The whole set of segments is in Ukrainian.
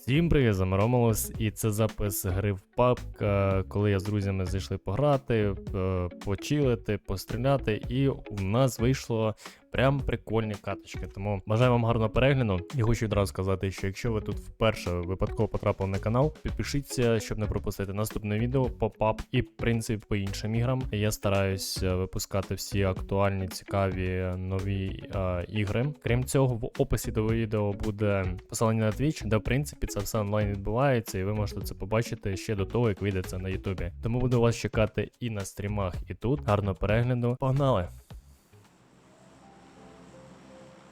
Всім привіт, з Ромалос, і це запис гри в PUBG, е, коли я з друзями зайшли пограти, е, почилити, постріляти, і у нас вийшло прям прикольні каточки. Тому бажаю вам гарного перегляду. І хочу відразу сказати, що якщо ви тут вперше випадково потрапили на канал, підпишіться, щоб не пропустити наступне відео по PUBG і в принципі по іншим іграм. Я стараюсь е, випускати всі актуальні, цікаві нові е, ігри. Крім цього, в описі до відео буде посилання на Twitch, де в принципі це все онлайн відбувається, і ви можете це побачити ще до того, як вийде це на Ютубі. Тому буду вас чекати і на стрімах, і тут. Гарного перегляду. Погнали!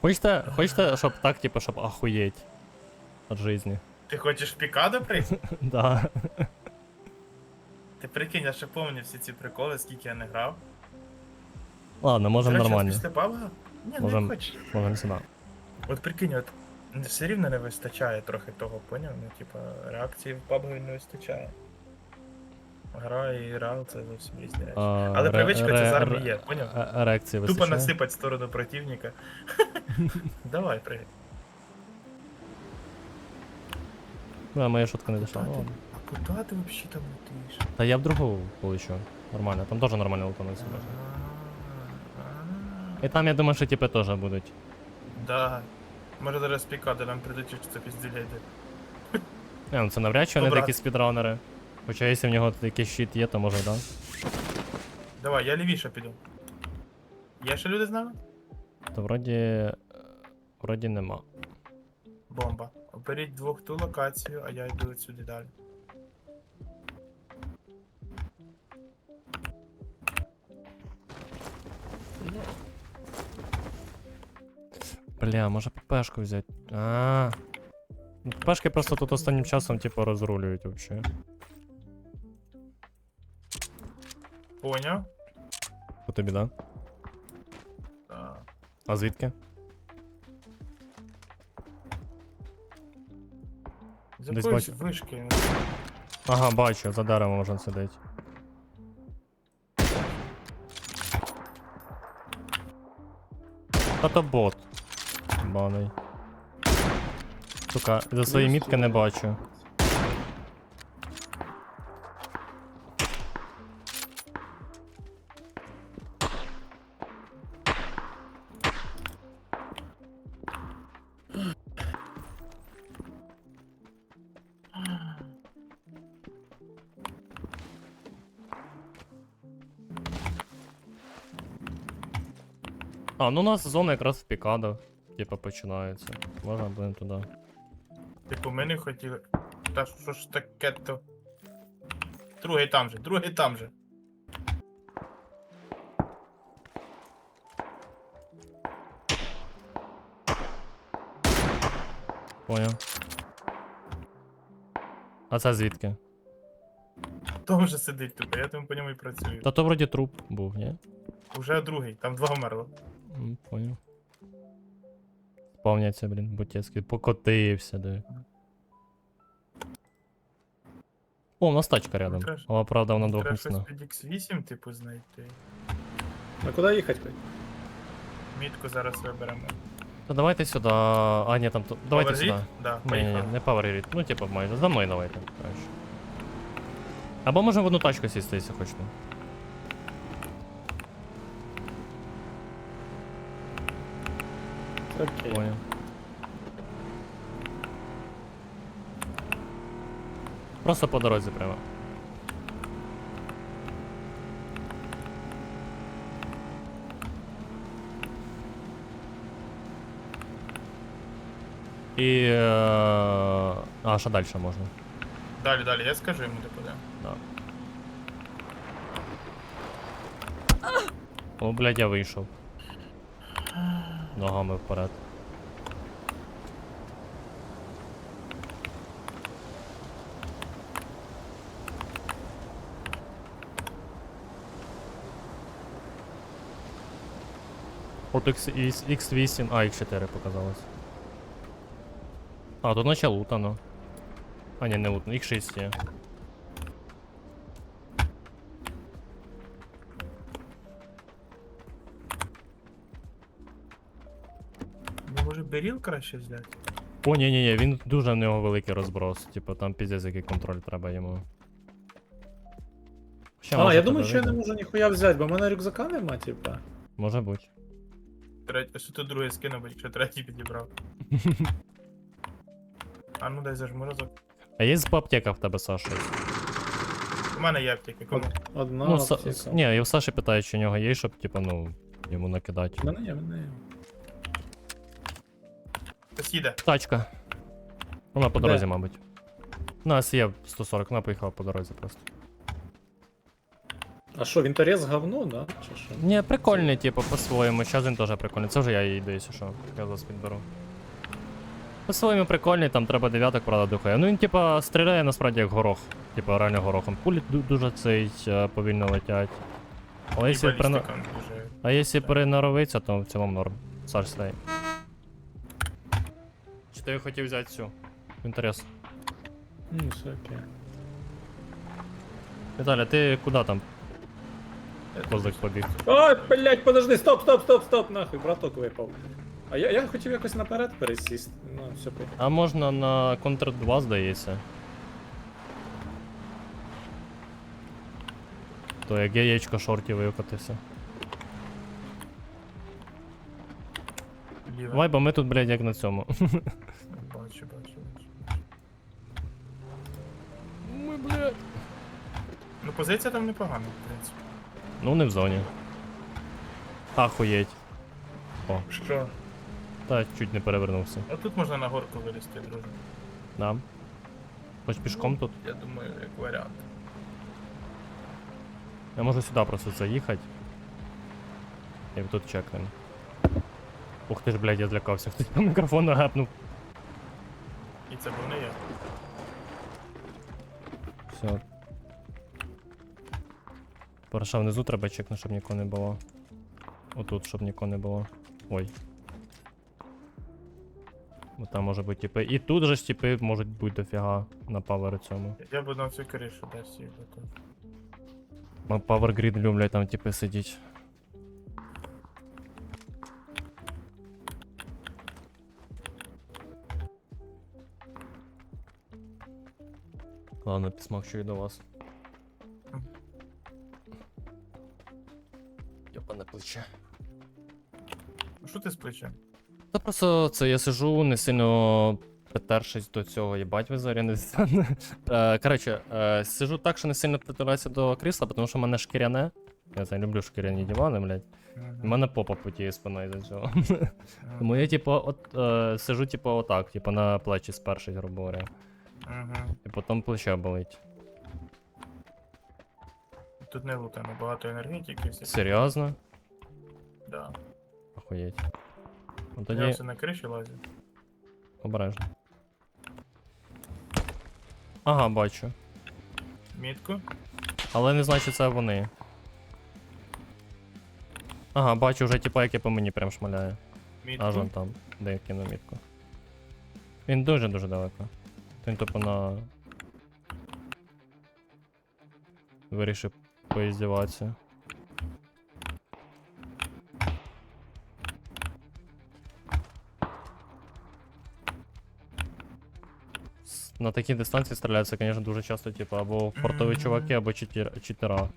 Хочете, хочете, щоб так, типу, щоб ахуєть від житті? Ти хочеш в пікадо прийти? Да. Ти прикинь, я ще пам'ятаю всі ці приколи, скільки я не грав. Ладно, можемо До нормально. Після пабга? Ні, Можем. не хочу. Можемо сюди. От прикинь, от все рівно не вистачає трохи того, поняв? Ну, типа, реакції в пабгу не вистачає. Гра і реал це зовсім різні речі. А, Але ре- привичка це ре- з армії ре- є, поняв? е- Ерекції Тупо вистачає? насипать в сторону противника. Давай, пригай. Да, моя шутка не дійшла. Куда ти? ладно. А куди ти взагалі там летиш? Та я в другу получу. Нормально. Там теж нормально лутануться можна. А, І там, я думаю, що типи теж будуть. Да. Може зараз пікати нам придуть, що це пізділяйде. Не, ну це навряд чи вони такі спідранери. Хоча якщо в нього якийсь щит є, то може, да. Давай, я лівіше піду. Є ще люди з нами? То вроді. е, Вроді нема. Бомба. Оберіть двох ту локацію, а я йду сюди далі. Бля, може ППшку взяти. А. Ну, ППшки просто тут останнім часом, типу, розрулюють вообще. Поняв? По тобі, да? Так. А звідки? З Десь якоїсь бачу. вишки. Ага, бачу, за деревом можна сидить. Та то бот. Баний. Сука, за свої мітки не бачу. А, ну у нас зона якраз в пікадо. Типа починається. Можна будемо туди. Типу, ми не хотіли. Та що ж таке то? Другий там же, другий там же. Поняв. А це звідки? Том же сидить тут, а я там по ньому і працюю. Та то вроді труп був, ні? Уже другий, там два вмерло. М, Поняв. Сповняться, блін, бутєцький. Покотився, де. О, у нас тачка рядом. Треба Але правда вона Треба щось двохмісна. під X8, типу, знайти. А куда ехать хоть? Мітку зараз виберемо. Та давайте сюди. А, ні, там. то- Давайте сюди. Read? Да, Ні, ні, поїхали. не Power Read. Ну, типу, майже. За мною давайте. Краще. Або можемо в одну тачку сісти, якщо хочете. Окей. Понял. Просто по дорозі прямо. І. Е... А, що далі можна? Далі, далі, я скажу йому, де буде. Да. О, блядь, я вийшов. Ногами вперед. От X, X, X8, а, X4 показалось. А, тут наче лутано. А, ні, не лутано, X6 є. Беріл краще взяти? О, ні, ні, ні, він дуже в нього великий розброс. Типу, там піздець який контроль треба йому. Ще А, може я думаю, що я не можу ніхуя взяти, бо в мене рюкзака нема, типа. Може бути. Третє, що тут друге скинув, якщо третій підібрав. А ну дай зажму разок. А є по аптеках в тебе, Саша? У мене є аптеки, кому? Одна ну, Са... аптека. Ні, я в Саші питаю, чи у нього є, щоб, типу, ну, йому накидати. В мене є, в мене є. Хтось їде. Тачка. Вона по Де? дорозі, мабуть. У нас є 140, вона поїхала по дорозі просто. А що, вінторез говно, да? Чи що? Ні, прикольний, типу, по-своєму. Зараз він теж прикольний. Це вже я її десь, що я зараз підберу. По-своєму прикольний, там треба дев'яток, правда, духає. Ну він, типа, стріляє насправді як горох. Типа, реально горохом. Пулі ду- дуже цей е, повільно летять. Але І якщо прина... дуже. А якщо переноровиться, то в цілому норм. Саш стай. Чи ти хотів взяти цю? Інтерес. Ну, все окей. Віталя, ти куди там? Козак побіг. Ой, блять, подожди, стоп, стоп, стоп, стоп, нахуй, браток випав. А я, я хотів якось наперед пересісти. Ну, все по. А можна на Counter 2, здається. То як яєчко шортів викотився. Давай, бо ми тут, блядь, як на цьому. Бачу, бачу, бачу. Ми, блядь. Ну позиція там непогана, в принципі. Ну, не в зоні. Ахуєть. Що? Та чуть не перевернувся. А тут можна на горку вилізти, друже. Да. Хоч пішком тут. Я думаю, як варіант. Я можу сюди просто заїхати. І тут чекнем. Ух ти ж, блядь, я злякався. Хтось по мікрофону гапнув. І це був не я. Все. Параша внизу треба чекнути, щоб нікого не було. Отут, щоб нікого не було. Ой. Бо там може бути типи. І тут же ж типи можуть бути дофіга на павер цьому. Я буду на цю кришу десь їх Power Grid люблять там типи сидіть. Ладно, підсмакчую до вас. Йопане плече. Ну що ти з плечем? Та просто це я сижу, не сильно притершись до цього, їбать ви зорі не. Е, Коротше, е, сижу так, що не сильно притираюся до крісла, тому що в мене шкіряне. Я це люблю шкіряні дивани, блядь. У мене попа потіє спиною за цього. Тому я, типу, от е, сижу, типу, отак, типу, на плечі спершись, грубо говоря. Угу. І потім плече болить. Тут не лутано, багато енергетики всі. Серйозно? Да. Охуєть. Ну Я тоді все на криші лазю. обережно. Ага, бачу. Мітку. Але не знаю, чи це вони. Ага, бачу вже типа, яке по мені прям шмаляє. Мітку. Аж он там, де я кинув мітку. Він дуже-дуже далеко. Він тупо на. Вирішив поіздіватися. С- На такій дистанції стріляються, звісно, дуже часто, типу, або фортові Мгм. чуваки, або читер- читера.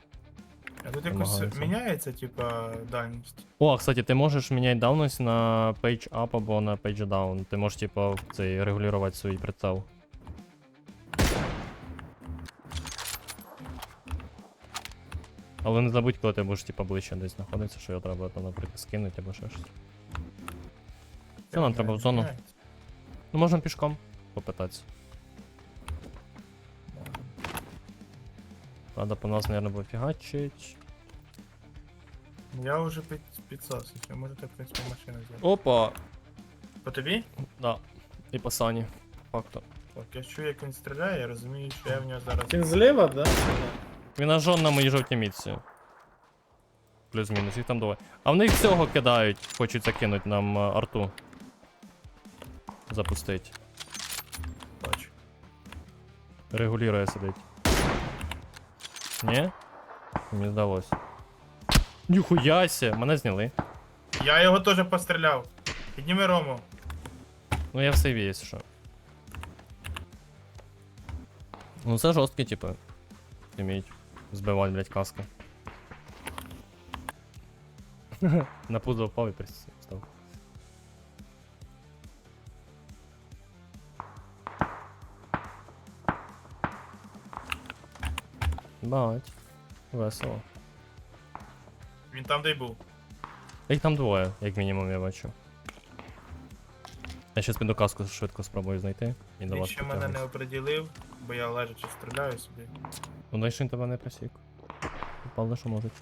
А тут якось намагаються. міняється, типа, дальність. О, кстати, ти можеш міняти давність на page up або на page down. Ти можеш, типу, цей, регулювати свій прицел. Але не забудь, коли ти будеш, типу, ближче десь знаходитися, що його треба там, наприклад, скинути або ще щось. Це нам треба в зону. Ну, можна пішком попитатися. Правда, по нас, мабуть, буде фігачить. Я вже під, підсосуюсь, ви можете, в принципі, машину взяти. Опа! По тобі? Да. І по сані. Факту. Так, я чую, як він стріляє, я розумію, що я в нього зараз. Він зліва, да? Він ажон на моїй жовтій мітці. Плюс-мінус, їх там двоє. А в них всього кидають, хочуть закинуть нам е, арту. Запустить. Бачу. Регулює сидить. Ні? Мені здалось. Ніхуяся, мене зняли. Я його теж постріляв. Підніми Рому. Ну я в сейві, якщо що. Ну це жорсткі, типу. Вміють збивати, блядь, каски. На пузо впав і пристав. Бать. Весело. Він там, де й був. Їх там двоє, як мінімум, я бачу. Я щас піду каску швидко спробую знайти і до Він вас ще мене не оприділив, бо я лежачи стріляю собі. Ну дай що він тебе не просік. Павло, що можуть.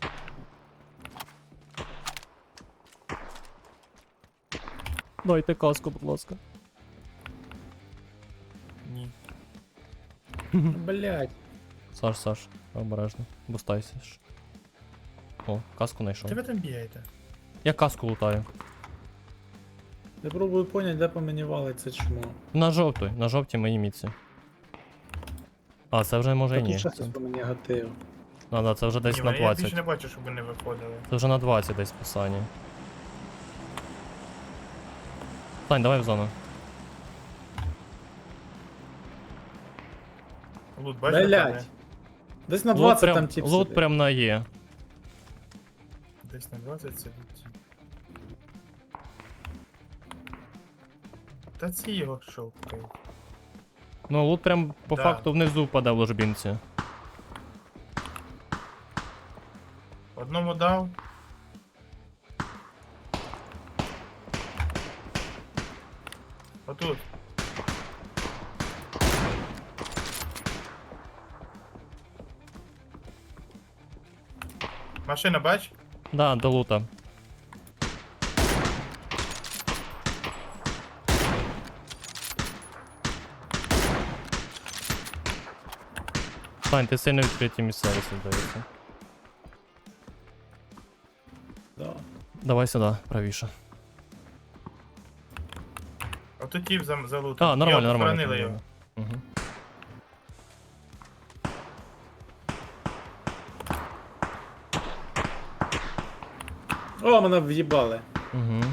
Дайте каску, будь ласка. Ні. Блять. Саш, Саш, обережно. Бустайся ж. О, каску знайшов. Ви там бігаєте? Я каску лутаю. Я пробую поняти, де по мені валиться чмо. На жовтій, на жовтій моїй міці. А, це вже може і ні. Це, по а, да, це вже десь Ні, на я більше не бачу, щоб ви не виходили. Це вже на 20 десь писання. Тань, давай в зону. Лут, бачите? Блять. Десь на 20 прям, там тип лут сидить. прям на Є. Десь на 20 сидить. Та ці його шовкають. Ну, лут прям по Да. факту внизу впаде в ложбінці. Одному дав. Отут. Машина, бач? Да, до лута. Тань, ти сильно відкриті місцевості, здається. Да. Давай сюди, правіше. Отут тіп за, за лутом. А, нормально, Його нормально. похоронили його. Угу. О, мене в'їбали. Угу.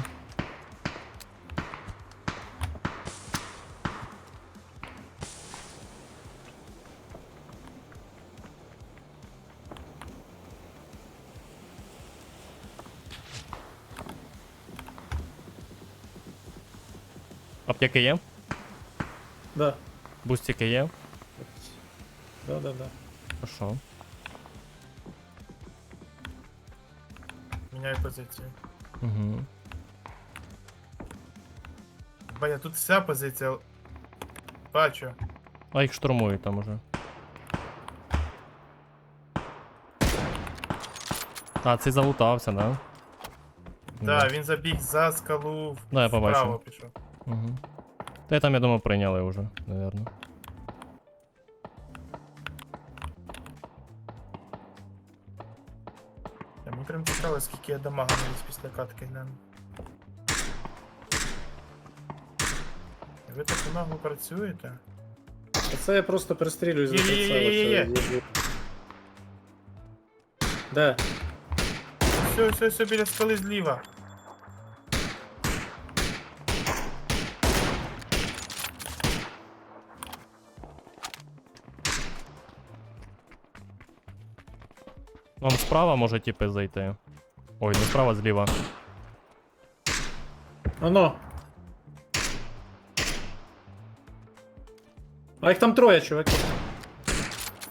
Аптеки є? Да. Бустики є? Да, да, да. Хорошо. Міняю позицію. Угу. Бая, тут вся позиція. Бачу. А їх штурмують там уже. А, цей залутався, да? Да, він забіг за скалу Да, я побачив. вправо пішов. Угу. Та й там, я думаю, прийняли вже, наверно. Та Мені прям цікаво, скільки я дамага навіз після катки гляну. Ви так нагло працюєте? Оце я просто пристрілюю з прицела. Є-є-є-є-є. що я їду. Де? Все, все, все біля скали зліва. Вам справа може типи зайти. Ой, не справа, зліва. Оно. А їх там троє, чуваки.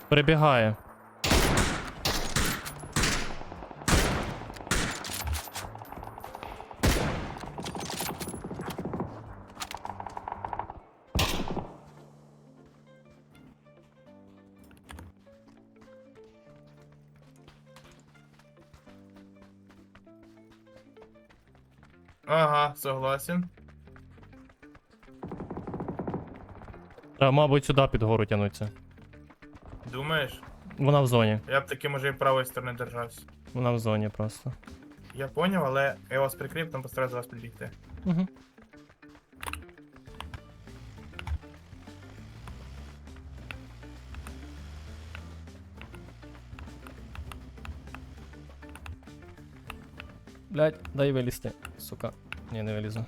Прибігає. Согласен. Треба, мабуть, сюди під гору тянуться. Думаєш? Вона в зоні. Я б таки може і правої сторони держався. Вона в зоні просто. Я поняв, але я вас прикрив, там постараюсь до вас підбігти. Угу. Блять, дай вилізти, сука. Ні, не вилізу.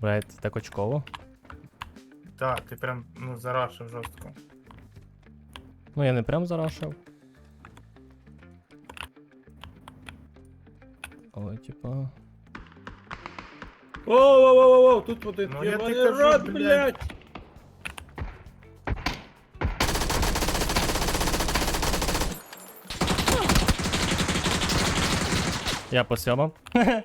Блять, це так очково. Так, ти прям ну, зарашив жорстко. Ну я не прям зарашив. Але типа. Оу-оу-оу-оу, тут вот это ну, я кажу, рот, блядь! Я по сьомам.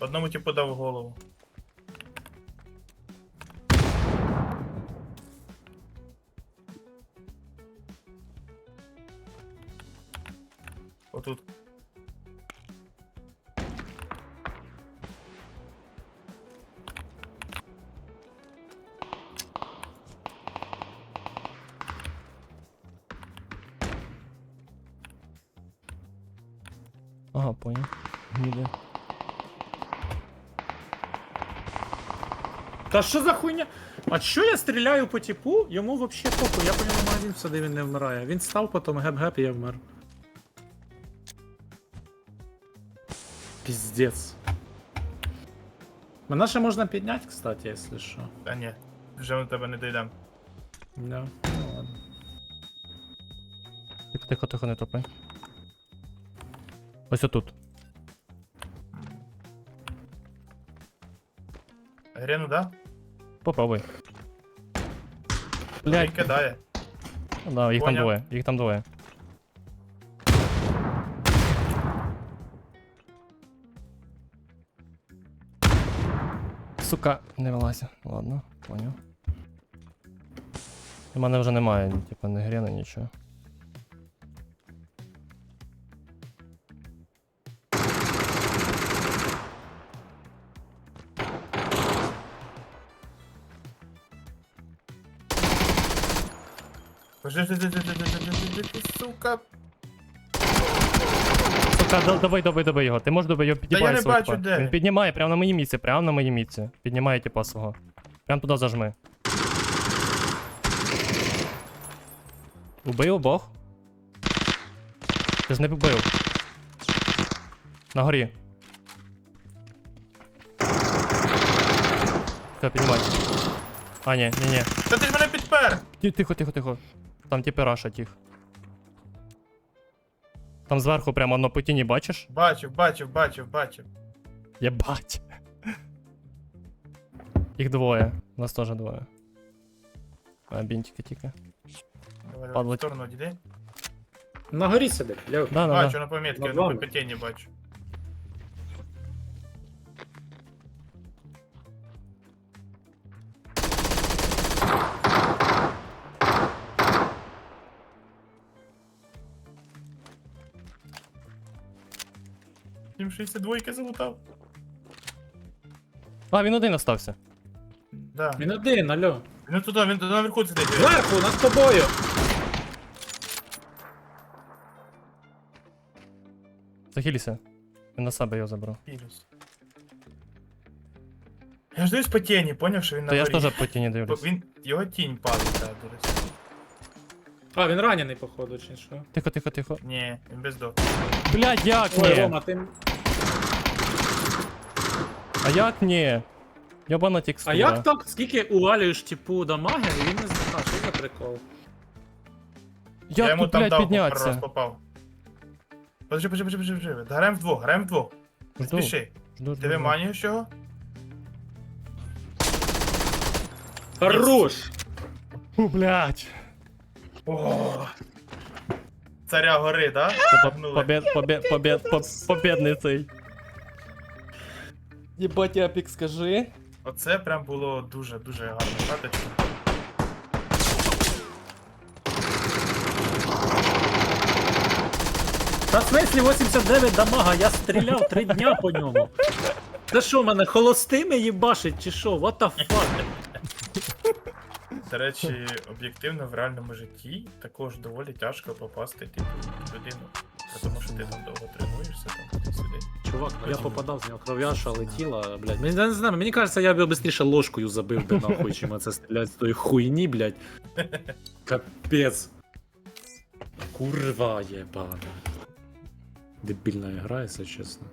Одному типу дав голову. Отут. Ніде. Та що за хуйня? А що я стріляю по типу? Йому вообще похуй, я по ньому магазин всюди він не вмирає. Він став, потім геп-геп і я вмер. Піздец. Мене ще можна підняти, кстати, якщо що. Та ні, вже ми до тебе не дійдемо. Да. Ну ладно. Тихо, тихо, тихо, не топи. Ось отут. Гріну, да? Попробуй. Він Блять, кидає. да, їх там Поняв. двоє, їх там двоє. Сука, не вилазь. Ладно, поняв. У мене вже немає, типа, ні гріна, нічого. Сука. Сука, да- давай, давай, давай його. Ти можеш добити його піднімає не свого, бачу, де Він піднімає прямо на моє місце, прямо на моє місце. Піднімає типа свого. Прям туди зажми. Убив обох? Ти ж не вбив. На горі. Все, піднімай. А, ні, ні, ні. Та ти ж мене підпер! Ті- Тихо, тихо, тихо. Там типи рашать їх. Там зверху прямо на потіні бачиш? Бачив, бачив, бачив, бачив. Єбать. Їх двоє. Нас теж двоє. А, бінтики тільки. Давай, давай, Падло. в сторону діди. На горі сидить, Льов. Да, да, Бачу да. на помітки, Над на вами. Бачу. Їм 62 залутав. А, він один остався. Да. Він один, алло. Він туди, він туди наверху сидить. Зверху, над тобою! Захиліся. Він на себе його забрав. Мінус. Я ж дивлюсь по тіні, поняв, що він на То я ж горі. теж по тіні дивлюсь. Він, його тінь падає, так, до речі. А, він ранений, походу, чи що? Тихо, тихо, тихо. Ні, він без док. Блядь, як Ой, ні? Рома, ти... А як ні? Йобана текстура. А як так? Скільки увалюєш, типу, дамаги, і він не знає, що за прикол? я Як йому тут, там блядь, дав пару раз підняться? попав. Подожди, подожди, подожди, подожди. Граємо вдвох, граємо вдвох. Не Жду, спіши. жду, жду, Тебе жду. чого? Хорош! Фу, блядь. О, Царя гори, да? Це по- побед, побед, побед, по- победний цей. Єбать, Апік, скажи. Оце прям було дуже-дуже гарно. Каточка. Та в смислі 89 дамага, я стріляв 3 дня по ньому. Це що, мене холостими їбашить чи що? What the fuck? До речі, об'єктивно в реальному житті також доволі тяжко попасти типу, в людину. Тому що ти там довго тренуєшся, там ти сюди. Чувак, я попадав з нього кров'яша летіла, блядь. Мені я не знаю, мені кажеться, я б швидше ложкою забив би нахуй, чим це стріляти з тої хуйні, блядь. Капець. Курва єбана. Дебільна гра, якщо чесно.